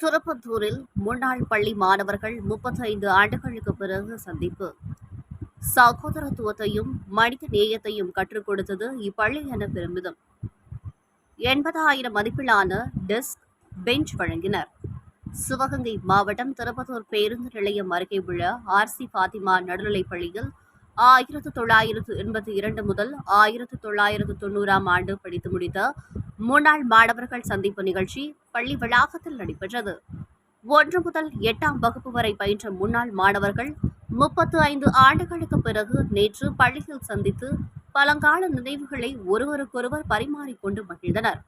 திருப்பத்தூரில் முன்னாள் பள்ளி மாணவர்கள் முப்பத்தைந்து ஆண்டுகளுக்கு பிறகு சந்திப்பு. சகோதரத்துவத்தையும் மனித நேயத்தையும் கற்றுக் கொடுத்தது இப்பள்ளி என பெருமிதம். எண்பதாயிரம் மதிப்பிலான டெஸ்க் பெஞ்ச் வழங்கினர். சிவகங்கை மாவட்டம் திருப்பத்தூர் பேருந்து நிலையம் அருகே உள்ள ஆர்சி பாத்திமா நடுநிலைப் பள்ளியில் ஆயிரத்து தொள்ளாயிரத்து எண்பத்தி இரண்டு முதல் ஆயிரத்து தொள்ளாயிரத்து தொண்ணூறாம் ஆண்டு படித்து முடித்த முன்னாள் மாணவர்கள் சந்திப்பு நிகழ்ச்சி பள்ளி வளாகத்தில் நடைபெற்றது. ஒன்று முதல் எட்டாம் வகுப்பு வரை பயின்ற முன்னாள் மாணவர்கள் முப்பத்து ஐந்து ஆண்டுகளுக்கு பிறகு நேற்று பள்ளியில் சந்தித்து பழங்கால நினைவுகளை ஒருவருக்கொருவர் பரிமாறிக்கொண்டு மகிழ்ந்தனர்.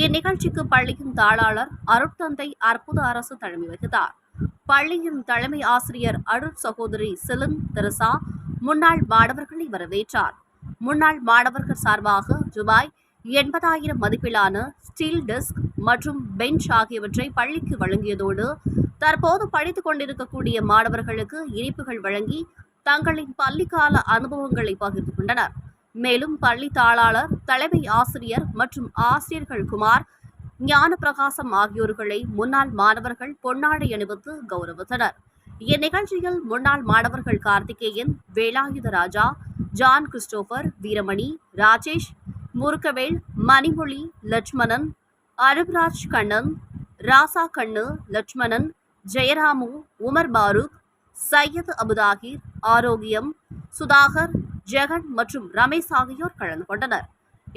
இந்நிகழ்ச்சிக்கு பள்ளியின் தாளாளர் அருட்தந்தை அற்புத அரசு தலைமை வகித்தார். பள்ளியின் தலைமை ஆசிரியர் அருட் சகோதரி சிலன் தெரசா முன்னாள் மாணவர்களை வரவேற்றார். முன்னாள் மாணவர்கள் சார்பாக ரூபாய் எண்பதாயிரம் மதிப்பிலான ஸ்டீல் டெஸ்க் மற்றும் பெஞ்ச் ஆகியவற்றை பள்ளிக்கு வழங்கியதோடு தற்போது படித்துக் கொண்டிருக்கக்கூடிய மாணவர்களுக்கு இனிப்புகள் வழங்கி தங்களின் பள்ளிக்கால அனுபவங்களை பகிர்ந்து கொண்டனர். மேலும் பள்ளி தாளாளர் தலைமை ஆசிரியர் மற்றும் ஆசிரியர்கள் குமார் ஞான பிரகாசம் ஆகியோர்களை முன்னாள் மாணவர்கள் பொன்னாடை அணிவித்து கௌரவித்தனர். இந்நிகழ்ச்சியில் முன்னாள் மாணவர்கள் கார்த்திகேயன் வேலாயுத ராஜா ஜான் கிறிஸ்டோபர் வீரமணி ராஜேஷ் முருகவேல் மணிமொழி லட்சுமணன் அருப்ராஜ் கண்ணன் ராசா கண்ணு லட்சுமணன் ஜெயராமு உமர் பாரூக் சையத் அபுதாகிர் ஆரோக்கியம் சுதாகர் ஜெகன் மற்றும் ரமேஷ் ஆகியோர் கலந்து கொண்டனர்.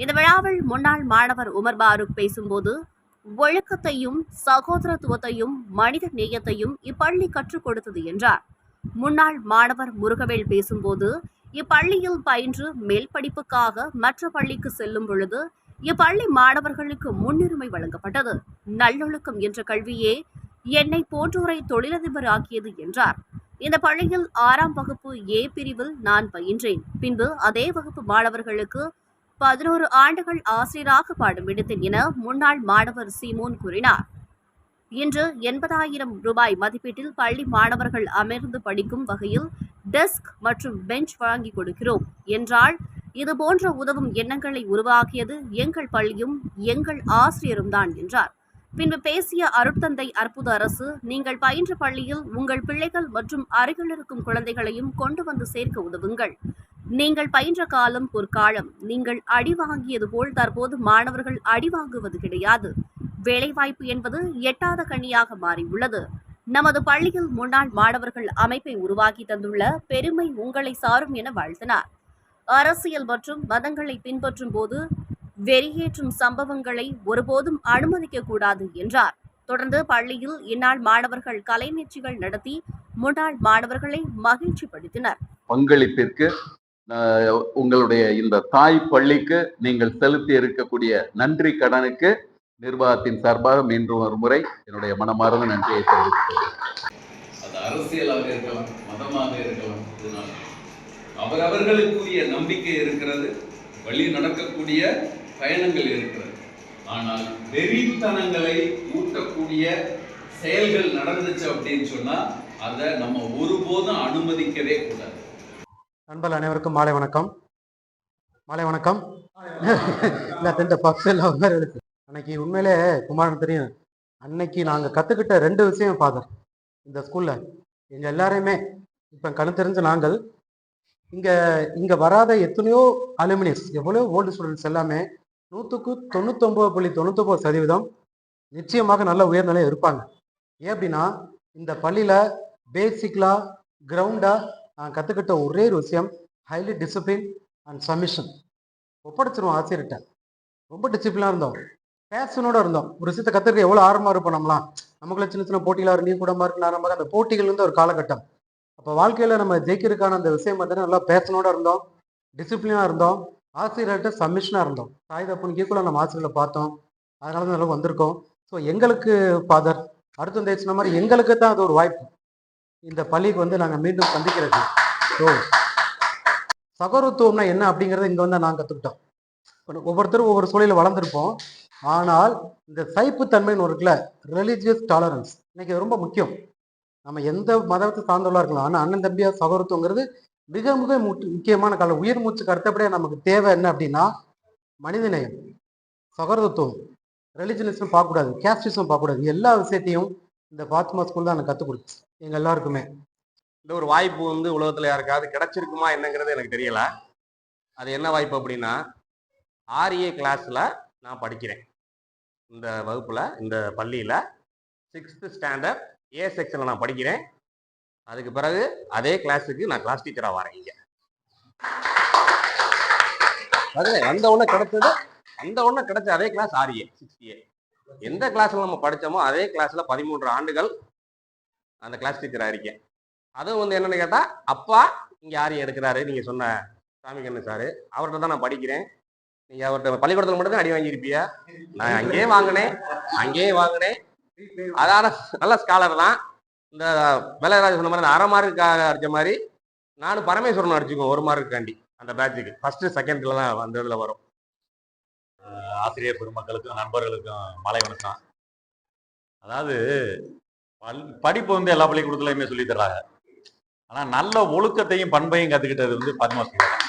இந்த விழாவில் முன்னாள் மாணவர் உமர் பாரூக் பேசும்போது ஒழுக்கத்தையும் சகோதரத்துவத்தையும் மனித நேயத்தையும் இப்பள்ளி கற்றுக் கொடுத்தது என்றார். முன்னாள் மாணவர் முருகவேல் பேசும்போது இப்பள்ளியில் பயின்று மேல் படிப்புக்காக மற்ற பள்ளிக்கு செல்லும் பொழுது இப்பள்ளி மாணவர்களுக்கு முன்னுரிமை வழங்கப்பட்டது. நல்லொழுக்கம் என்ற கல்வியே என்னை போன்றோரை தொழிலதிபர் ஆக்கியது என்றார். இந்த பள்ளியில் ஆறாம் வகுப்பு ஏ பிரிவில் நான் பயின்றேன். பின்பு அதே வகுப்பு மாணவர்களுக்கு பதினோரு ஆண்டுகள் ஆசிரியராக பாடம் எடுத்தேன் என முன்னாள் மாணவர் சீமோன் கூறினார். இன்று எண்பதாயிரம் ரூபாய் மதிப்பீட்டில் பள்ளி மாணவர்கள் அமர்ந்து படிக்கும் வகையில் டெஸ்க் மற்றும் பெஞ்ச் வழங்கி கொடுக்கிறோம். என்றால் இதுபோன்ற உதவும் எண்ணங்களை உருவாக்கியது எங்கள் பள்ளியும் எங்கள் ஆசிரியரும் தான் என்றார். பின்பு பேசிய அருட்தந்தை அற்புத அரசு நீங்கள் பயின்ற பள்ளியில் உங்கள் பிள்ளைகள் மற்றும் அருகில் இருக்கும் குழந்தைகளையும் கொண்டு வந்து சேர்க்க உதவுங்கள். நீங்கள் பயின்ற காலம் பொற்காலம் நீங்கள் அடி வாங்கியது போல் தற்போது மாணவர்கள் அடி வாங்குவது கிடையாது. வேலைவாய்ப்பு என்பது எட்டாத கண்ணியாக மாறியுள்ளது. நமது பள்ளியில் முன்னாள் மாணவர்கள் அமைப்பை உருவாக்கி தந்துள்ள பெருமை உங்களை சாரும் என வாழ்த்தினார். அரசியல் மற்றும் மதங்களை பின்பற்றும் போது வெறியேற்றும் சம்பவங்களை ஒருபோதும் அனுமதிக்க கூடாது என்றார். தொடர்ந்து பள்ளியில் இந்நாள் மாணவர்கள் கலை நிகழ்ச்சிகள் நடத்தி முன்னாள் மாணவர்களை மகிழ்ச்சிப்படுத்தினர். பங்களிப்பிற்கு உங்களுடைய இந்த தாய் பள்ளிக்கு நீங்கள் செலுத்தி இருக்கக்கூடிய நன்றி கடனுக்கு நிர்வாகத்தின் சார்பாக மீண்டும் ஒரு முறை என்னுடைய மனமார்ந்த நன்றியை தெரிவித்துக் அது அரசியலாக இருக்கலாம் மதமாக இருக்கலாம் இதனால் அவரவர்களுக்குரிய நம்பிக்கை இருக்கிறது வழி நடக்கக்கூடிய பயணங்கள் இருக்கிறது. ஆனால் வெறித்தனங்களை ஊட்டக்கூடிய செயல்கள் நடந்துச்சு அப்படின்னு சொன்னா அதை நம்ம ஒருபோதும் அனுமதிக்கவே கூடாது. நண்பர்கள் அனைவருக்கும் மாலை வணக்கம். மாலை வணக்கம். இல்லை இந்த பக்ஸில் மாதிரி எழுத்து அன்னைக்கு உண்மையிலே குமாரன் தெரியும். அன்னைக்கு நாங்கள் கற்றுக்கிட்ட ரெண்டு விஷயம் ஃபாதர் இந்த ஸ்கூலில் எங்கள் எல்லாரையுமே இப்போ கணு தெரிஞ்ச நாங்கள் இங்கே இங்கே வராத எத்தனையோ அலுமினியஸ் எவ்வளோ ஓல்டு ஸ்டூடெண்ட்ஸ் எல்லாமே நூற்றுக்கு தொண்ணூத்தொம்பது புள்ளி தொண்ணூத்தொம்பது சதவீதம் நிச்சயமாக நல்ல உயர்நிலையில் இருப்பாங்க. ஏன் அப்படின்னா இந்த பள்ளியில் பேசிக்கலாக கிரவுண்டாக நான் கற்றுக்கிட்ட ஒரே ஒரு விஷயம் ஹைலி டிசிப்ளின் அண்ட் சமிஷன் ஒப்படைச்சிருவோம் ஆசிரியர்கிட்ட. ரொம்ப டிசிப்ளினாக இருந்தோம். பேஷனோட இருந்தோம். ஒரு விஷயத்த கற்றுக்க எவ்வளோ ஆர்வமாக இருப்போம் நம்மளாம் நமக்குள்ள சின்ன சின்ன போட்டிகளாக நீ கூடமா இருக்கு ஆரம்பமாக அந்த போட்டிகள் வந்து ஒரு காலகட்டம். அப்போ வாழ்க்கையில் நம்ம ஜெயிக்கிறதுக்கான அந்த விஷயம் பார்த்தீங்கன்னா நல்லா பேஷனோட இருந்தோம். டிசிப்ளினாக இருந்தோம். ஆசிரியர்கிட்ட சமிஷனாக இருந்தோம். தாய் தப்புன்னு ஈக்குவலாக நம்ம ஆசிரியர்களை பார்த்தோம். அதனால தான் நல்லா வந்திருக்கோம். ஸோ எங்களுக்கு ஃபாதர் அடுத்த வந்து சொன்ன மாதிரி எங்களுக்கு தான் அது ஒரு வாய்ப்பு. இந்த பள்ளிக்கு வந்து நாங்கள் மீண்டும் சந்திக்கிறது ஸோ சகோதரத்துவம்னா என்ன அப்படிங்கிறத இங்கே வந்து நாங்கள் கற்றுக்கிட்டோம் ஒவ்வொருத்தரும் ஒவ்வொரு சூழலில் வளர்ந்துருப்போம். ஆனால் இந்த சைப்புத்தன்மைன்னு இருக்குல்ல ரிலீஜியஸ் டாலரன்ஸ் இன்னைக்கு ரொம்ப முக்கியம். நம்ம எந்த மதத்தை சார்ந்தவர்களாக இருக்கலாம். ஆனால் அண்ணன் தம்பியா சகோதரத்துவங்கிறது மிக மிக முக்கியமான காலம் உயிர் மூச்சுக்கு கருத்தப்படியே நமக்கு தேவை என்ன அப்படின்னா மனிதநேயம் சகோதரத்துவம் ரிலிஜனிசம் பார்க்கக்கூடாது கேஸ்டிசம் பார்க்கக்கூடாது. எல்லா விஷயத்தையும் இந்த ஃபாத்மா ஸ்கூல் தான் எனக்கு கற்றுக் கொடுத்து எங்கள் எல்லாருக்குமே. இந்த ஒரு வாய்ப்பு வந்து உலகத்தில் யாருக்காவது கிடைச்சிருக்குமா என்னங்கிறது எனக்கு தெரியல. அது என்ன வாய்ப்பு அப்படின்னா ஆர்ஏ கிளாஸில் நான் படிக்கிறேன். இந்த வகுப்பில் இந்த பள்ளியில் சிக்ஸ்த்து ஸ்டாண்டர்ட் ஏ செக்ஷனில் நான் படிக்கிறேன். அதுக்கு பிறகு அதே கிளாஸுக்கு நான் கிளாஸ் டீச்சராக வரேன் இங்கே. அது அந்த ஒன்று கிடைச்சது அந்த ஒன்று கிடைச்ச அதே கிளாஸ் ஆர்ஏ சிக்ஸ்டி ஏ எந்த கிளாஸில் நம்ம படித்தோமோ அதே கிளாஸில் பதிமூன்று ஆண்டுகள் அந்த கிளாஸ் டீச்சராக இருக்கேன். அதுவும் வந்து என்னென்னு கேட்டால் அப்பா இங்கே ஆரியம் எடுக்கிறாரு நீங்கள் சொன்ன சாமிகண்ணு சார் அவர்கிட்ட தான் நான் படிக்கிறேன். நீங்கள் அவர்கிட்ட பள்ளிக்கூடத்தில் மட்டும் தான் அடி வாங்கியிருப்பியா? நான் அங்கேயே வாங்கினேன் அங்கேயே வாங்கினேன். அதான நல்ல ஸ்காலர் தான். இந்த வேலைராஜ் சொன்ன மாதிரி அரை மார்க்குக்காக அடிச்ச மாதிரி நானும் பரமேஸ்வரன் அடிச்சுக்குவோம் ஒரு மார்க்குக்காண்டி அந்த பேட்சுக்கு ஃபர்ஸ்ட் செகண்ட்ல தான் அந்த இதில் வரும். ஆசிரியர் பெருமக்களுக்கும் நண்பர்களுக்கும் மாலை வணக்கம். அதாவது பல்- படிப்பு வந்து எல்லா பள்ளிக்கூடத்துலையுமே சொல்லித் தர்றாங்க. ஆனால் நல்ல ஒழுக்கத்தையும் பண்பையும் கற்றுக்கிட்டது வந்து பத்மா தான்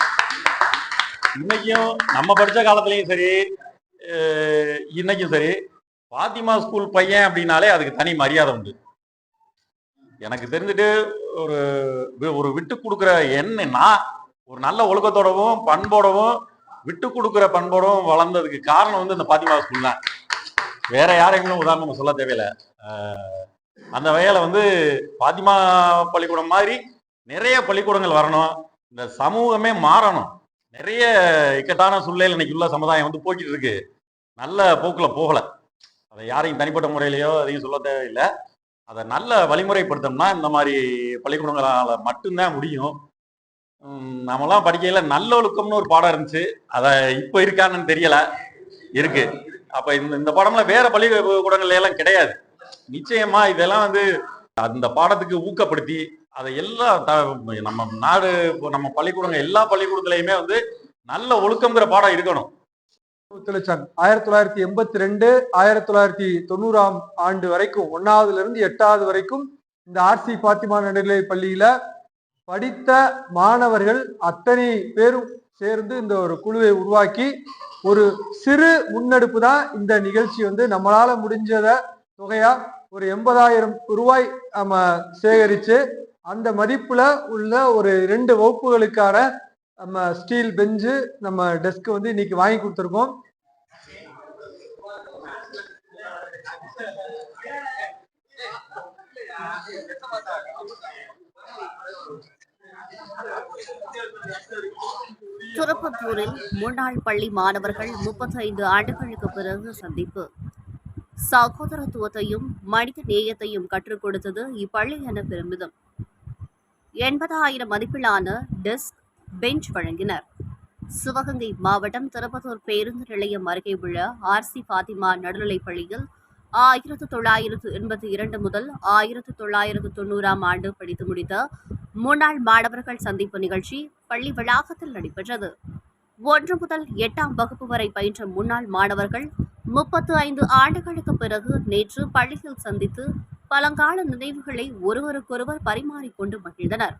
இன்னைக்கும் நம்ம படிச்ச காலத்துலயும் சரி இன்னைக்கும் சரி பாத்திமா ஸ்கூல் பையன் அப்படின்னாலே அதுக்கு தனி மரியாதை உண்டு. எனக்கு தெரிஞ்சுட்டு ஒரு ஒரு விட்டு கொடுக்குற என்னன்னா ஒரு நல்ல ஒழுக்கத்தோடவும் பண்போடவும் விட்டு கொடுக்குற பண்போடவும் வளர்ந்ததுக்கு காரணம் வந்து இந்த பாத்திமா ஸ்கூல் தான். வேற யாரையும் உதாரணம் சொல்ல தேவையில்லை. அந்த வகையில வந்து பாத்திமா பள்ளிக்கூடம் மாதிரி நிறைய பள்ளிக்கூடங்கள் வரணும். இந்த சமூகமே மாறணும். நிறைய இக்கட்டான சூழ்நிலையில் இன்னைக்கு உள்ள சமுதாயம் வந்து போய்கிட்டு இருக்கு. நல்ல போக்குல போகல. அதை யாரையும் தனிப்பட்ட முறையிலையோ அதையும் சொல்ல தேவையில்லை. அதை நல்ல வழிமுறைப்படுத்தோம்னா இந்த மாதிரி பள்ளிக்கூடங்களால மட்டும்தான் முடியும். நம்மலாம் படிக்கையில நல்ல ஒழுக்கம்னு ஒரு பாடம் இருந்துச்சு. அதை இப்போ இருக்கான்னு தெரியல. இருக்கு. அப்ப இந்த இந்த பாடம்லாம் வேற பள்ளிக்கூடங்கள்ல எல்லாம் கிடையாது. நிச்சயமா இதெல்லாம் வந்து அந்த பாடத்துக்கு ஊக்கப்படுத்தி அதை எல்லா த- நம்ம நாடு இப்போ நம்ம பள்ளிக்கூடங்கள் எல்லா பள்ளிக்கூடத்துலையுமே வந்து நல்ல ஒழுக்கம்ங்கிற பாடம் இருக்கணும் ஆயிரத்தி தொள்ளாயிரத்தி எண்பத்தி ரெண்டு ஆயிரத்தி தொள்ளாயிரத்தி தொண்ணூறாம் ஆண்டு வரைக்கும் ஒன்னாவதுல இருந்து எட்டாவது வரைக்கும் இந்த ஆர்சி பாத்திமா நடுநிலை பள்ளியில படித்த மாணவர்கள் அத்தனை பேரும் சேர்ந்து இந்த ஒரு குழுவை உருவாக்கி ஒரு சிறு முன்னெடுப்பு தான் இந்த நிகழ்ச்சி வந்து நம்மளால முடிஞ்சத தொகையா ஒரு எண்பதாயிரம் ரூபாய் நம்ம சேகரிச்சு அந்த மதிப்புல உள்ள ஒரு ரெண்டு வகுப்புகளுக்கான நம்ம ஸ்டீல் பெஞ்சு நம்ம டெஸ்க் வந்து இன்னைக்கு வாங்கி கொடுத்துருக்கோம். திருப்பத்தூரில் முன்னாள் பள்ளி மாணவர்கள் முப்பத்தைந்து ஆண்டுகளுக்கு பிறகு சந்திப்பு. சகோதரத்துவத்தையும் மனித நேயத்தையும் கற்றுக் கொடுத்தது இப்பள்ளி என பெருமிதம். எண்பதாயிரம் மதிப்பிலான டெஸ்க் பெஞ்ச் வழங்கினர். சிவகங்கை மாவட்டம் திருப்பத்தூர் பேருந்து நிலையம் அருகே உள்ள ஆர்சி பாத்திமா நடுநிலைப் பள்ளியில் ஆயிரத்து தொள்ளாயிரத்து எண்பத்தி இரண்டு முதல் ஆயிரத்து தொள்ளாயிரத்து தொண்ணூறாம் ஆண்டு படித்து முடித்த முன்னாள் மாணவர்கள் சந்திப்பு நிகழ்ச்சி பள்ளி வளாகத்தில் நடைபெற்றது. ஒன்று முதல் எட்டாம் வகுப்பு வரை பயின்ற முன்னாள் மாணவர்கள் முப்பத்து ஐந்து ஆண்டுகளுக்கு பிறகு நேற்று பள்ளியில் சந்தித்து பழங்கால நினைவுகளை ஒருவருக்கொருவர் பரிமாறிக்கொண்டு மகிழ்ந்தனர்.